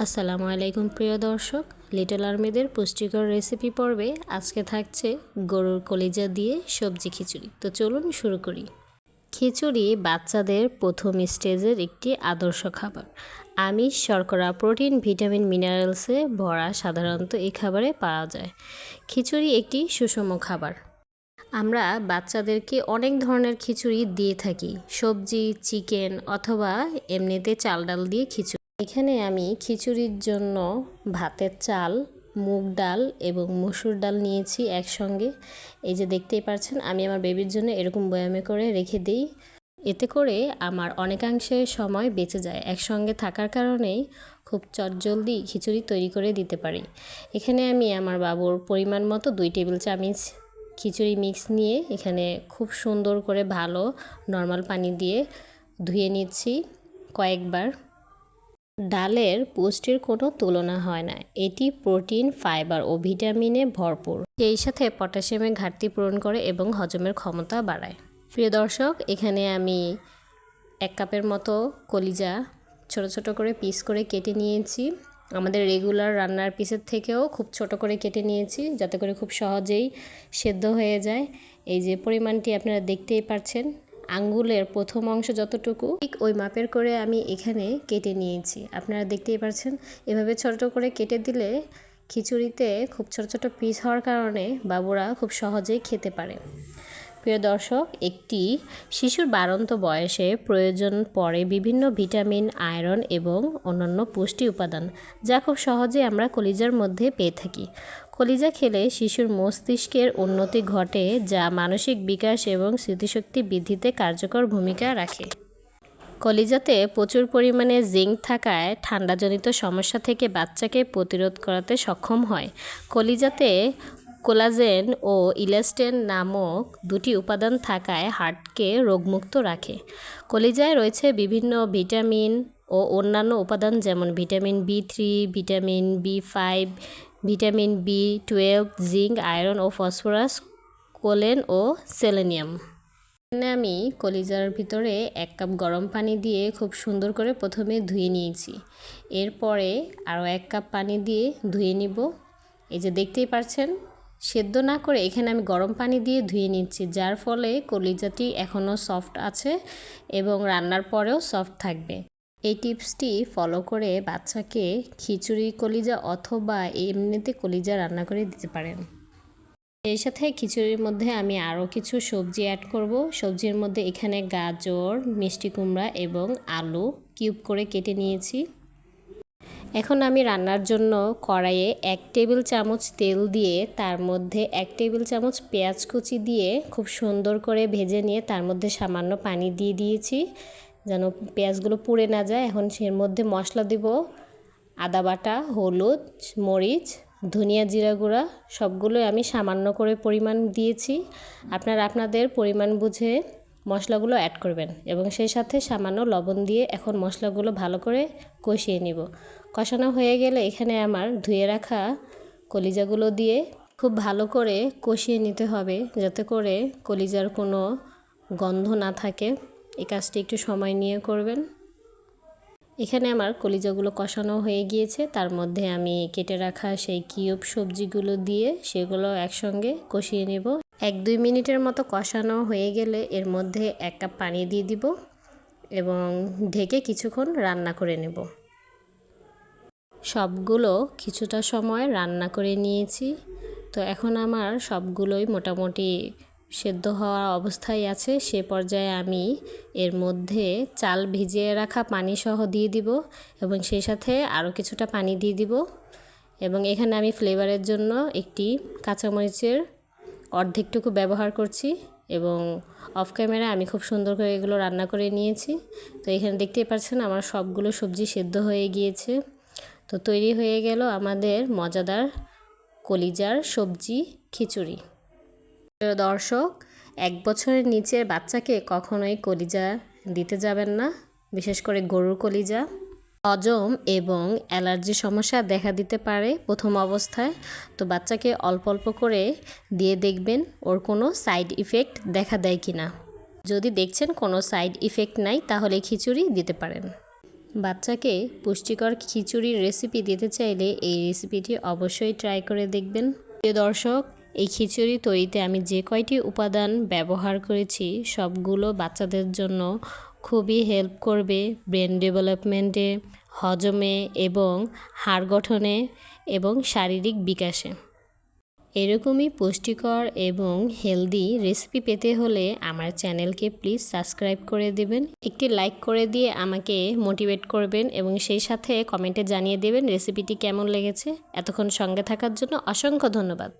আসসালামু আলাইকুম প্রিয় দর্শক লিটল আর্মিদের পুষ্টিকর রেসিপি পর্বে আজকে থাকছে গরুর কলিজা দিয়ে সবজি খিচুড়ি। তো চলুন শুরু করি। খিচুড়ি বাচ্চাদের প্রথম স্টেজের একটি আদর্শ খাবার। আমিষ, শর্করা, প্রোটিন, ভিটামিন, মিনারেলসে ভরা সাধারণত এই খাবারে পাওয়া যায়। খিচুড়ি একটি সুষম খাবার। আমরা বাচ্চাদেরকে অনেক ধরনের খিচুড়ি দিয়ে থাকি। সবজি, চিকেন অথবা এমনিতে চাল ডাল দিয়ে খিচুড়ি এখানে আমি খিচুড়ির জন্য ভাতের চাল, মুগ ডাল এবং মসুর ডাল নিয়েছি একসঙ্গে। এই যে দেখতেই পাচ্ছেন আমি আমার বেবির জন্য এরকম বয়ামে করে রেখে দিই। এতে করে আমার অনেকাংশে সময় বেঁচে যায়। একসঙ্গে থাকার কারণেই খুব চটজলদি খিচুড়ি তৈরি করে দিতে পারি। এখানে আমি আমার বাবুর পরিমাণ মতো দুই টেবিল চামচ খিচুড়ি মিক্স নিয়ে এখানে খুব সুন্দর করে ভালো নর্মাল পানি দিয়ে ধুয়ে নিচ্ছি কয়েকবার। ডালের পুষ্টির কোনো তুলনা হয় না। এটি প্রোটিন, ফাইবার ও ভিটামিনে ভরপুর। সেই সাথে পটাশিয়ামের ঘাটতি পূরণ করে এবং হজমের ক্ষমতা বাড়ায়। প্রিয় দর্শক, এখানে আমি এক কাপের মতো কলিজা ছোট ছোট করে পিস করে কেটে নিয়েছি। আমাদের রেগুলার রান্নার পিসের থেকেও খুব ছোট করে কেটে নিয়েছি যাতে করে খুব সহজেই সেদ্ধ হয়ে যায়। এই যে পরিমাণটি আপনারা দেখতেই পাচ্ছেন আঙ্গুলের প্রথম অংশ যতটুকু, ঠিক ওই মাপের করে আমি এখানে কেটে নিয়েছি। আপনারা দেখতেই পাচ্ছেন এভাবে ছোট করে কেটে দিলে খিচুড়িতে খুব ছোট ছোট পিস হওয়ার কারণে বাবুরা খুব সহজেই খেতে পারে। প্রিয় দর্শক, একটি শিশুর বাড়ন্ত বয়সে প্রয়োজন পড়ে বিভিন্ন ভিটামিন, আয়রন এবং অন্যান্য পুষ্টি উপাদান, যা খুব সহজে আমরা কলিজার মধ্যে পেয়ে থাকি। কলিজা খেলে শিশুর মস্তিষ্কের উন্নতি ঘটে, যা মানসিক বিকাশ এবং স্মৃতিশক্তি বৃদ্ধিতে কার্যকর ভূমিকা রাখে। কলিজাতে প্রচুর পরিমাণে জিঙ্ক থাকায় ঠান্ডাজনিত সমস্যা থেকে বাচ্চাকে প্রতিরোধ করাতে সক্ষম হয়। কলিজাতে কোলাজেন ও ইলাস্টেন নামক দুটি উপাদান থাকায় হার্টকে রোগমুক্ত রাখে। কলিজায় রয়েছে বিভিন্ন ভিটামিন ও অন্যান্য উপাদান যেমন vitamin B three, vitamin B five, vitamin B twelve, zinc, iron ও ফসফরাস, কোলেন ও সেলেনিয়াম। এখানে আমি কলিজার ভিতরে এক কাপ গরম পানি দিয়ে খুব সুন্দর করে প্রথমে ধুয়ে নিয়েছি। এরপরে আরও এক কাপ পানি দিয়ে ধুয়ে নিব। এই যে দেখতেই পাচ্ছেন সেদ্ধ না করে এখানে আমি গরম পানি দিয়ে ধুয়ে নিচ্ছি, যার ফলে কলিজাটি এখনও সফট আছে এবং রান্নার পরেও সফট থাকবে। এই টিপসটি ফলো করে বাচ্চাকে খিচুড়ি কলিজা অথবা এমনিতে কলিজা রান্না করে দিতে পারেন। এর সাথে খিচুড়ির মধ্যে আমি আরও কিছু সবজি অ্যাড করব। সবজির মধ্যে এখানে গাজর, মিষ্টি কুমড়া এবং আলু কিউব করে কেটে নিয়েছি। এখন আমি রান্নার জন্য কড়াইয়ে এক টেবিল চামচ তেল দিয়ে তার মধ্যে এক টেবিল চামচ পেঁয়াজ কুচি দিয়ে খুব সুন্দর করে ভেজে নিয়ে তার মধ্যে সামান্য পানি দিয়ে দিয়েছি, যেন পেঁয়াজগুলো পুড়ে না যায়। এখন সের মধ্যে মশলা দিব, আদা বাটা, হলুদ, মরিচ, ধনিয়া জিরা গুঁড়া, সবগুলোই আমি সামান্য করে পরিমাণ দিয়েছি। আপনারা আপনাদের পরিমাণ বুঝে মশলাগুলো অ্যাড করবেন এবং সেই সাথে সামান্য লবণ দিয়ে এখন মশলাগুলো ভালো করে কষিয়ে নিব। কষানো হয়ে গেলে এখানে আমার ধুয়ে রাখা কলিজাগুলো দিয়ে খুব ভালো করে কষিয়ে নিতে হবে যাতে করে কলিজার কোনো গন্ধ না থাকে। এই কাজটি একটু সময় নিয়ে করবেন। এখানে আমার কলিজাগুলো কষানো হয়ে গিয়েছে। তার মধ্যে আমি কেটে রাখা সেই কিউব সবজিগুলো দিয়ে সেগুলো একসঙ্গে কষিয়ে নেব। এক দুই মিনিটের মতো কষানো হয়ে গেলে এর মধ্যে এক কাপ পানি দিয়ে দিব এবং ঢেকে কিছুক্ষণ রান্না করে নেব। সবগুলো কিছুটা সময় রান্না করে নিয়েছি। তো এখন আমার সবগুলোই মোটামুটি সেদ্ধ হওয়া অবস্থায় আছে। সে পর্যায়ে আমি এর মধ্যে চাল ভিজিয়ে রাখা পানি সহ দিয়ে দিব এবং সেই সাথে আরও কিছুটা পানি দিয়ে দিব। এবং এখানে আমি ফ্লেভারের জন্য একটি কাঁচামরিচের অর্ধেকটুকু ব্যবহার করছি এবং অফ ক্যামেরা আমি খুব সুন্দর করে এগুলো রান্না করে নিয়েছি। তো এখানে দেখতেই পাচ্ছেন আমার সবগুলো সবজি সেদ্ধ হয়ে গিয়েছে। তো তৈরি হয়ে গেল আমাদের মজাদার কলিজার সবজি খিচুড়ি। দর্শক, এক বছরের নিচের বাচ্চাকে কখনোই কলিজা দিতে যাবেন না, বিশেষ করে গরুর কলিজা। হজম এবং অ্যালার্জি সমস্যা দেখা দিতে পারে প্রথম অবস্থায়, তো বাচ্চাকে অল্প অল্প করে দিয়ে দেখবেন ওর কোনো সাইড ইফেক্ট দেখা দেয় কি না যদি দেখছেন কোনো সাইড ইফেক্ট নাই, তাহলে খিচুড়ি দিতে পারেন। বাচ্চাকে পুষ্টিকর খিচুড়ির রেসিপি দিতে চাইলে এই রেসিপিটি অবশ্যই ট্রাই করে দেখবেন। প্রিয় দর্শক, এই খিচুড়ি তৈরিতে আমি যে কয়টি উপাদান ব্যবহার করেছি, সবগুলো বাচ্চাদের জন্য খুবই হেল্প করবে ব্রেন ডেভেলপমেন্টে হজমে এবং হাড় গঠনে এবং শারীরিক বিকাশে। এরকমই পুষ্টিকর এবং হেলদি রেসিপি পেতে হলে আমার চ্যানেলকে প্লিজ সাবস্ক্রাইব করে দেবেন। একটি লাইক করে দিয়ে আমাকে মোটিভেট করবেন এবং সেই সাথে কমেন্টে জানিয়ে দেবেন রেসিপিটি কেমন লেগেছে। এতক্ষণ সঙ্গে থাকার জন্য অসংখ্য ধন্যবাদ।